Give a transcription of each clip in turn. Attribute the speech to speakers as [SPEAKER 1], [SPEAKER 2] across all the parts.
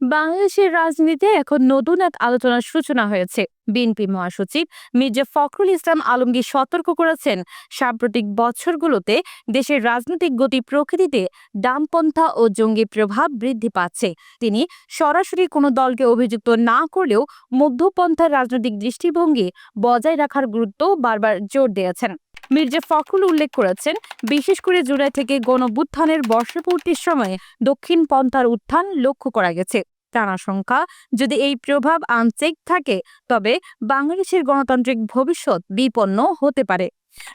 [SPEAKER 1] বাংলাদেশের রাজনীতিতে এখন নতুন এক আলোচনার সূচনা হয়েছে। বিএনপি মহাসচিব মির্জা ফখরুল ইসলাম আলমগীর সতর্ক করেছেন, সাম্প্রতিক বছরগুলোতে দেশের রাজনৈতিক গতি প্রকৃতিতে ডামপন্থা ও জঙ্গি প্রভাব বৃদ্ধি পাচ্ছে। তিনি সরাসরি কোনো দলকে অভিযুক্ত না করলেও মধ্যপন্থার রাজনৈতিক দৃষ্টিভঙ্গি বজায় রাখার গুরুত্ব বারবার জোর দিয়েছেন। মির্জা ফখরুল উল্লেখ করেছেন, বিশেষ করে জুলাই থেকে গণবুত্থানের বর্ষপূর্তির সময়ে দক্ষিণ পন্থার উত্থান লক্ষ্য করা গেছে। তার আশঙ্কা যদি এই প্রভাব আনচেক থাকে, তবে বাংলাদেশের গণতান্ত্রিক ভবিষ্যৎ বিপন্ন হতে পারে।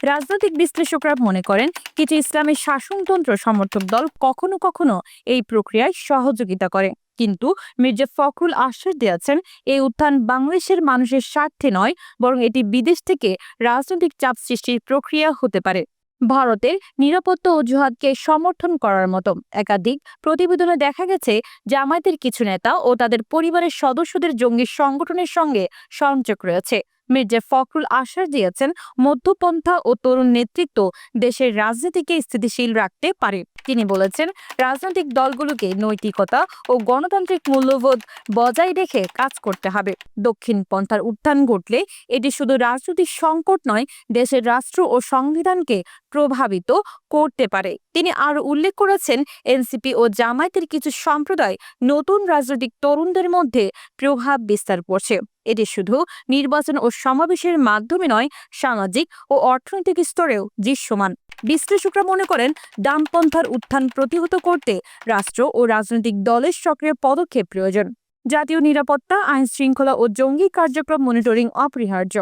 [SPEAKER 1] রাজনৈতিক বিশ্লেষকরা মনে করেন, কিছু ইসলামের শাসনতন্ত্র সমর্থক দল কখনো কখনো এই প্রক্রিয়ায় সহযোগিতা করে। কিন্তু মির্জা ফখরুল আশ্বাস দিয়েছেন, এই উত্থান বাংলাদেশের মানুষের স্বার্থে নয়, বরং এটি বিদেশ থেকে রাজনৈতিক চাপ সৃষ্টির প্রক্রিয়া হতে পারে। ভারতের নিরাপত্তা অজুহাতকে সমর্থন করার মতো একাধিক প্রতিবেদনে দেখা গেছে, জামায়াতের কিছু নেতা ও তাদের পরিবারের সদস্যদের জঙ্গি সংগঠনের সঙ্গে সংযোগ রয়েছে। মির্জা ফখরুল আশ্বাস দিয়েছেন মধ্যপন্থা ও তরুণ নেতৃত্ব দেশের রাজনীতিকে স্থিতিশীল রাখতে পারে। তিনি বলেছেন, রাজনৈতিক দলগুলোকে নৈতিকতা ও গণতান্ত্রিক মূল্যবোধ বজায় রেখে কাজ করতে হবে। দক্ষিণ পন্থার উত্থান ঘটলে এটি শুধু রাজনৈতিক সংকট নয়, দেশের রাষ্ট্র ও সংবিধানকে প্রভাবিত করতে পারে। তিনি আরও উল্লেখ করেছেন, এনসিপি ও জামায়াতের কিছু সম্প্রদায় নতুন রাজনৈতিক তরুণদের মধ্যে প্রভাব বিস্তার করছে। এটি শুধু নির্বাচন ও সমাবেশের মাধ্যমে নয়, সামাজিক ও অর্থনৈতিক স্তরেও দৃশ্যমান। বিশ্লেষকরা মনে করেন ডামপন্থার উত্থান প্রতিহত করতে রাষ্ট্র ও রাজনৈতিক দলের সক্রিয় পদক্ষেপ প্রয়োজন। জাতীয় নিরাপত্তা আইন শৃঙ্খলা ও জঙ্গি কার্যক্রম মনিটরিং অপরিহার্য।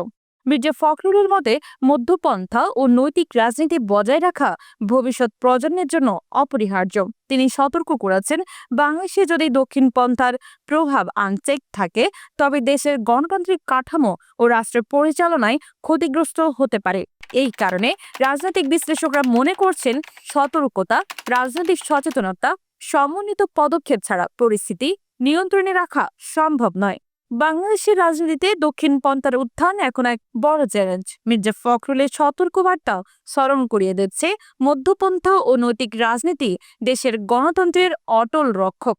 [SPEAKER 1] মির্জা ফখরুলের মতে মধ্যপন্থা ও নৈতিক রাজনীতি বজায় রাখা ভবিষ্যৎ প্রজন্মের জন্য অপরিহার্য। তিনি সতর্ক করেছেন, বাংলাদেশে যদি দক্ষিণ পন্থার প্রভাব আনচেক থাকে, তবে দেশের গণতান্ত্রিক কাঠামো ও রাষ্ট্রের পরিচালনায় ক্ষতিগ্রস্ত হতে পারে। এই কারণে রাজনৈতিক বিশ্লেষকরা মনে করছেন, সতর্কতা, রাজনৈতিক সচেতনতা, সমন্বিত পদক্ষেপ ছাড়া পরিস্থিতি নিয়ন্ত্রণে রাখা সম্ভব নয়। বাংলাদেশের রাজনীতিতে দক্ষিণ পন্থার উত্থান এখন এক বড় চ্যালেঞ্জ। মির্জা ফখরুলের সতর্কবার্তা স্মরণ করিয়ে দিচ্ছে মধ্যপন্থা ও নৈতিক রাজনীতি দেশের গণতন্ত্রের অটল রক্ষক।